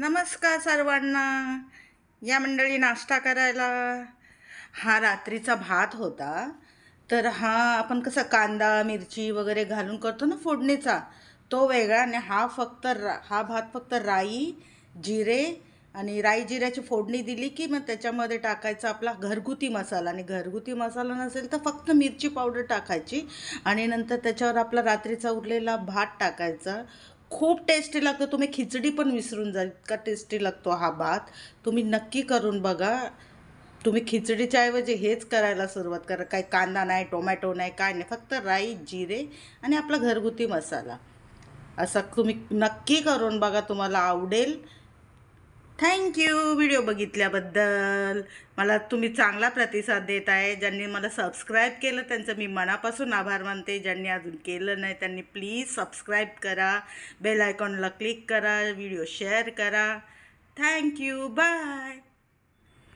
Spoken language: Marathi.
नमस्कार सर्वांना. या मंडळी नाश्ता करायला हा रात्रीचा भात होता. तर हा आपण कसं कांदा मिरची वगैरे घालून करतो ना फोडणीचा तो वेगळा आणि हा फक्त रा हा भात फक्त राई जिरे आणि राई जिऱ्याची फोडणी दिली की मग त्याच्यामध्ये टाकायचा आपला घरगुती मसाला. आणि घरगुती मसाला नसेल तर फक्त मिरची पावडर टाकायची आणि नंतर त्याच्यावर आपला रात्रीचा उरलेला भात टाकायचा. खूप टेस्टी लागतो. तुम्ही खिचडी पण विसरून जा इतका टेस्टी लागतो हा भात. तुम्ही नक्की करून बघा. तुम्ही खिचडीच्या ऐवजी हेच करायला सुरुवात करा. काही कांदा नाही टोमॅटो नाही काय नाही. फक्त राई जिरे आणि आपला घरगुती मसाला. असा तुम्ही नक्की करून बघा. तुम्हाला आवडेल. थँक्यू व्हिडिओ बघितल्याबद्दल. मला तुम्ही चांगला प्रतिसाद देत आहे ज्यांनी मला सबस्क्राईब केलं त्यांचं मी मनापासून आभार मानते. ज्यांनी अजून केलं नाही त्यांनी प्लीज सबस्क्राईब करा. बेल आयकॉनला क्लिक करा. व्हिडिओ शेअर करा. Thank you bye